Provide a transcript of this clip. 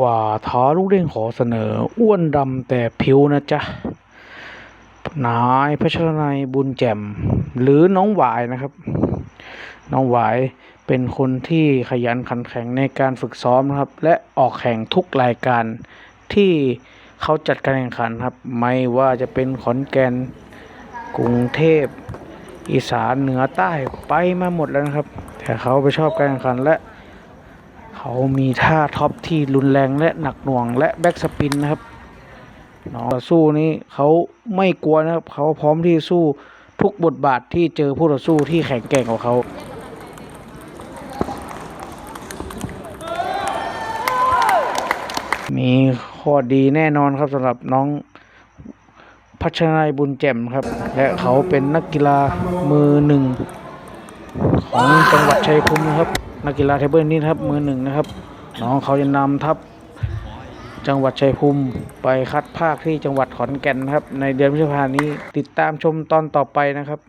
ว่าท้าลูกเด้งขอเสนอ อ้วนดำแต่ผิวนะจ๊ะ นายพัชรนัยบุญแจ่ม หรือน้องหวายนะครับ น้องหวายเป็นคนที่ขยันขันแข็งในการฝึกซ้อมนะครับ และออกแข่งทุกรายการที่เขาจัดการแข่งขันครับ ไม่ว่าจะเป็นขอนแก่นกรุงเทพอีสานเหนือใต้ไปมาหมดแล้วนะครับ แต่เขาไปชอบการแข่งขันและ เขามีท่าท็อปที่รุนแรงและหนักหน่วงและแบ็กสปินนะครับน้องต่อสู้นี้เขาไม่กลัวนะครับ เขาพร้อมที่สู้ทุกบทบาทที่เจอผู้ต่อสู้ที่แข็งแกร่งกว่าเขามีข้อดีแน่นอนครับสำหรับน้องพัชรนัยบุญแจ่มครับ และเขาเป็นนักกีฬามือหนึ่งของจังหวัดชัยภูมิครับ นักกีฬาเทเบิลนี้นะครับมือหนึ่งนะครับ น้องเขาจะนำทัพจังหวัดชัยภูมิไปคัดภาคที่จังหวัดขอนแก่นนะครับ ในเดือนพฤษภาคมนี้ติดตามชมตอนต่อไปนะครับ